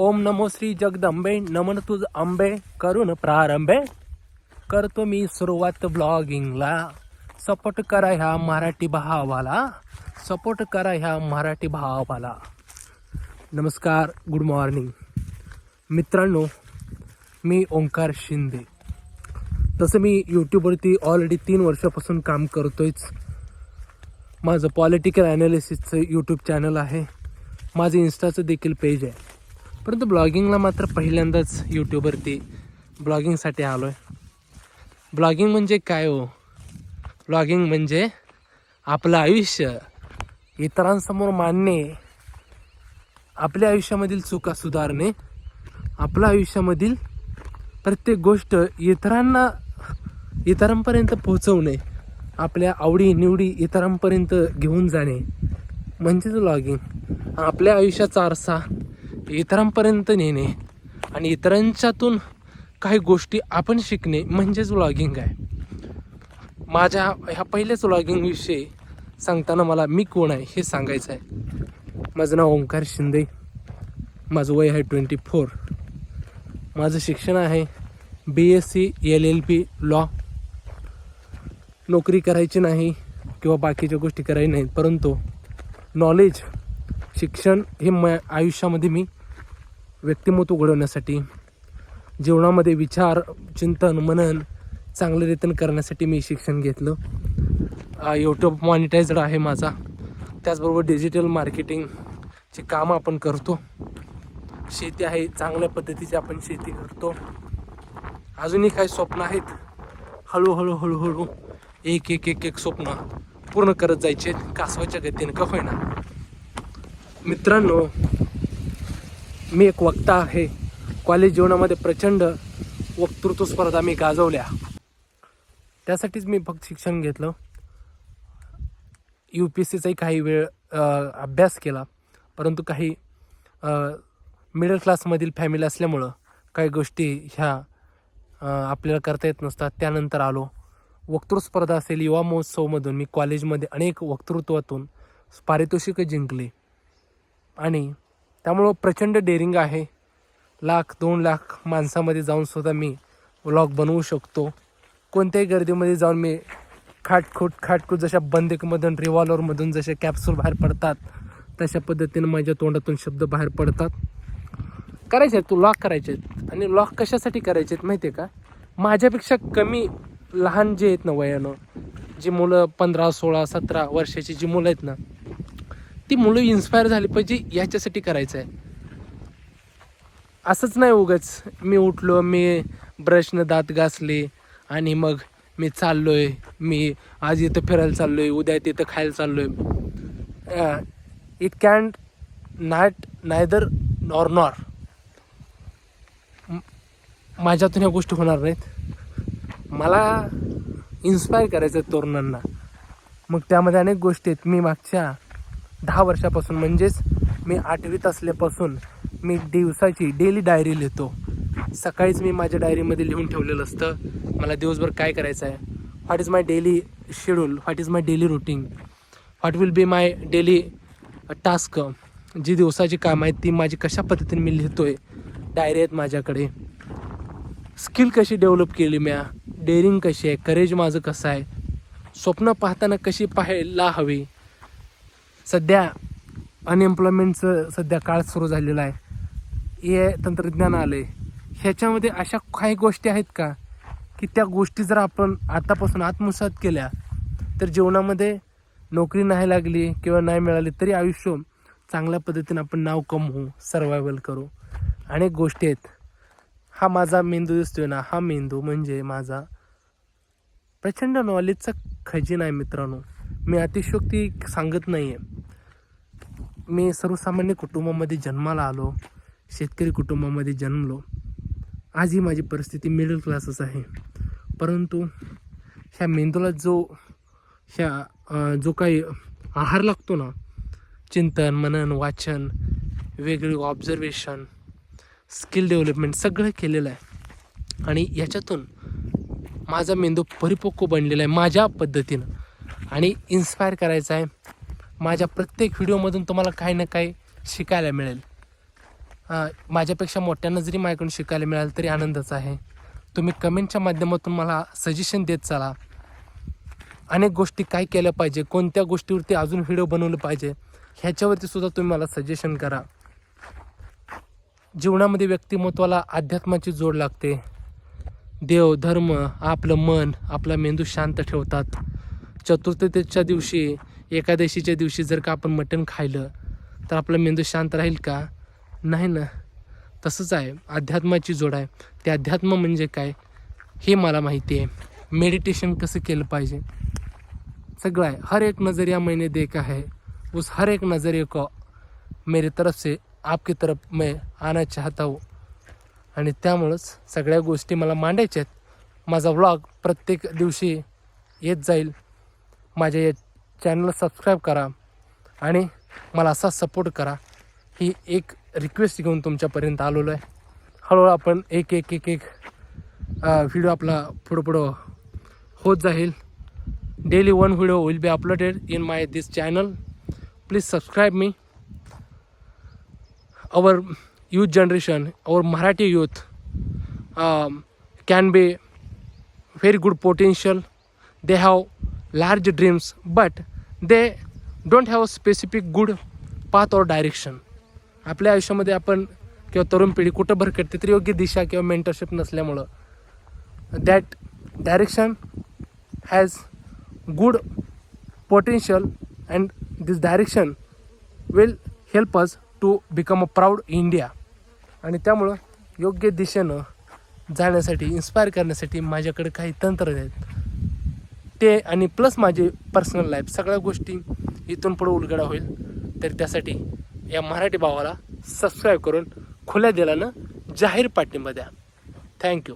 ओम नमो श्री जगदंबे नमन तुझ अंबे करून प्रारंभे. करतो मी सुरुवात ब्लॉगिंगला सपोर्ट करा ह्या मराठी भावाला. सपोर्ट करा ह्या मराठी भावाला. नमस्कार गुड मॉर्निंग मित्रांनो मी ओंकार शिंदे. तसं मी यूट्यूबवरती ऑलरेडी तीन वर्षापासून काम करतोयच. माझं पॉलिटिकल ॲनालिसिसचं यूट्यूब चॅनल आहे. माझं इन्स्टाचं देखील पेज आहे. परंतु ब्लॉगिंगला मात्र पहिल्यांदाच यूट्यूबवरती ब्लॉगिंगसाठी आलो आहे ब्लॉगिंग म्हणजे काय हो? ब्लॉगिंग म्हणजे आपलं आयुष्य. इतरांसमोर मांडणे आपल्या आयुष्यामधील चुका सुधारणे आपल्या आयुष्यामधील प्रत्येक गोष्ट इतरांना इतरांपर्यंत पोहोचवणे आपल्या आवडी निवडी इतरांपर्यंत घेऊन जाणे. म्हणजेच ब्लॉगिंग आपल्या आयुष्याचा आरसा इतरांपर्यंत नेणे आणि इतरांच्यातून काही गोष्टी आपण शिकणे म्हणजेच व्लॉगिंग आहे. माझ्या ह्या पहिल्याच व्लॉगिंगविषयी सांगताना मला मी कोण आहे हे सांगायचं आहे. माझं नाव ओंकार शिंदे. माझं वय आहे ट्वेंटी फोर माझं शिक्षण आहे B S C L L P law नोकरी करायची नाही किंवा बाकीच्या गोष्टी करायच्या नाहीत परंतु नॉलेज शिक्षण हे म आयुष्यामध्ये मी व्यक्तिमत्व घडवण्यासाठी जीवनामध्ये विचार चिंतन मनन चांगलं रीतीनं करण्यासाठी मी शिक्षण घेतलं. यूट्यूब मॉनिटायझड आहे माझा. त्याचबरोबर डिजिटल मार्केटिंगचे काम आपण करतो. शेती आहे चांगल्या पद्धतीची आपण शेती करतो. अजूनही काही स्वप्न आहेत? हळूहळू हळूहळू एक एक एक एक स्वप्न पूर्ण करत जायचे कासवाच्या गतीने का होईना. मित्रांनो मी एक वक्ता आहे. कॉलेज जीवनामध्ये प्रचंड वक्तृत्व स्पर्धा मी गाजवल्या. त्यासाठीच मी फक्त शिक्षण घेतलं. यू पी एस सीचाही काही वेळ अभ्यास केला. परंतु काही मिडल क्लासमधील फॅमिली असल्यामुळं काही गोष्टी ह्या आपल्याला करता येत नसतात. त्यानंतर आलो. वक्तृत्व स्पर्धा असेल युवा महोत्सवमधून मी कॉलेजमध्ये अनेक वक्तृत्वातून पारितोषिकं जिंकले. आणि त्यामुळं प्रचंड डेअरिंग आहे. लाख दोन लाख माणसामध्ये जाऊन सुद्धा मी व्लॉग बनवू शकतो. कोणत्याही गर्दीमध्ये जाऊन मी खाटखूट खाटखूट जशा बंदूकमधून रिव्हॉल्वरमधून जसे कॅप्सूल बाहेर पडतात तशा पद्धतीनं माझ्या तोंडातून शब्द बाहेर पडतात. करायचे आहेत तू लॉक करायचे आहेत आणि लॉक कशासाठी करायचे आहेत माहिती आहे का? माझ्यापेक्षा कमी लहान जे आहेत ना वयानं जी मुलं पंधरा सोळा सतरा वर्षाची जी मुलं आहेत ना ती मुलं इन्स्पायर झाली पाहिजे याच्यासाठी करायचं आहे असंच नाही उगाच. मी उठलो मी ब्रशनं दात घासले आणि मग मी चाललोय. मी आज इथं फिरायला चाललोय उद्या तिथं खायला चाललोय. It can not neither nor nor माझ्यातून ह्या गोष्टी होणार नाहीत. मला इन्स्पायर करायचं आहे तरुणांना. मग त्यामध्ये अनेक गोष्टी आहेत. मी मागच्या दहा वर्षापासून म्हणजेच मी आठवीत असल्यापासून मी दिवसाची डेली डायरी लिहितो. सकाळीच मी माझ्या डायरीमध्ये लिहून ठेवलेलं असतं. मला दिवसभर काय करायचं आहे? What is my daily schedule what is my daily routine what will be my daily task जी दिवसाची कामं आहेत ती माझी कशा पद्धतीने मी लिहितो आहे डायरी आहेत माझ्याकडे. स्किल कशी डेव्हलप केली म्या? डेअरिंग कशी आहे? करेज माझं कसं आहे? स्वप्न पाहताना कशी पाहायला हवी? सध्या अनएम्प्लॉयमेंटचं सध्या काळ सुरू झालेला आहे. ए तंत्रज्ञान आलं आहे ह्याच्यामध्ये अशा काही गोष्टी आहेत का? की त्या गोष्टी जर आपण आतापासून आत्मसात केल्या तर जीवनामध्ये नोकरी नाही लागली किंवा नाही मिळाली तरी आयुष्य चांगल्या पद्धतीने आपण नाव कमवू सर्वायवल करू. अनेक गोष्टी आहेत. हा माझा मेंदू दिसतोय ना? हा मेंदू म्हणजे माझा प्रचंड नॉलेजचा खजिना आहे मित्रांनो. मी अतिशयोक्ती सांगत नाही आहे मी सर्वसामान्य कुटुंबामध्ये जन्माला आलो शेतकरी कुटुंबामध्ये जन्मलो. आज ही माझी परिस्थिती मिडल क्लासच आहे. परंतु ह्या मेंदूला जो ह्या जो काही आहार लागतो ना चिंतन मनन वाचन वेगळी ऑब्झर्वेशन स्किल डेव्हलपमेंट सगळं केलेलं आहे. आणि याच्यातून माझा मेंदू परिपक्व बनलेला आहे माझ्या पद्धतीनं. आणि इन्स्पायर करायचं आहे. माझ्या प्रत्येक व्हिडिओमधून तुम्हाला काही ना काही शिकायला मिळेल. माझ्यापेक्षा मोठ्यांना जरी माझ्याकडून शिकायला मिळालं तरी आनंदच आहे. तुम्ही कमेंटच्या माध्यमातून मला सजेशन देत चला. अनेक गोष्टी काय केल्या पाहिजे कोणत्या गोष्टीवरती अजून व्हिडिओ बनवलं पाहिजे ह्याच्यावरती सुद्धा तुम्ही मला सजेशन करा. जीवनामध्ये व्यक्तिमत्वाला अध्यात्माची जोड लागते. देव धर्म आपलं मन आपला मेंदू शांत ठेवतात. चतुर्थीच्या दिवशी एकादशीच्या दिवशी जर का आपण मटण खायलं तर आपला मेंदू शांत राहील का? नाही ना. तसंच आहे. अध्यात्माची जोड आहे. ते अध्यात्म म्हणजे काय? हे मला माहिती आहे. मेडिटेशन कसं केलं पाहिजे? सगळं आहे. हर एक नज़रिया मैंने देखा है उस हर एक नजरिये को मेरी तरफ से आपकी तरफ मैं आना चाहता हूँ. आणि त्यामुळंच सगळ्या गोष्टी मला मांडायच्या आहेत. माझा व्लॉग प्रत्येक दिवशी येत जाईल. माझ्या या चॅनलला सबस्क्राईब करा आणि मला असा सपोर्ट करा. ही एक रिक्वेस्ट घेऊन तुमच्यापर्यंत आलेलो आहे. हळूहळू आपण एक एक एक एक व्हिडिओ आपला पुढं पुढं होत जाईल. Daily one video will be uploaded in my this channel please subscribe me our youth generation our Marathi youth can be very good potential they have large dreams, but they don't have a specific good path or direction आपल्या आयुष्यामध्ये आपण किंवा तरुण पिढी कुठं भरकटते तरी योग्य दिशा किंवा मेंटरशिप नसल्यामुळं. That direction has good potential and this direction will help us to become a proud India आणि त्यामुळं योग्य दिशेनं जाण्यासाठी इन्स्पायर करण्यासाठी माझ्याकडे काही तंत्र आहेत. ते आणि प्लस माझी पर्सनल लाईफ सगळ्या गोष्टी इथून पुढे उलगडा होईल. तर त्यासाठी या मराठी भावाला सबस्क्राईब करून खुल्या दिलानं जाहीर पाठिंबा द्या. थँक्यू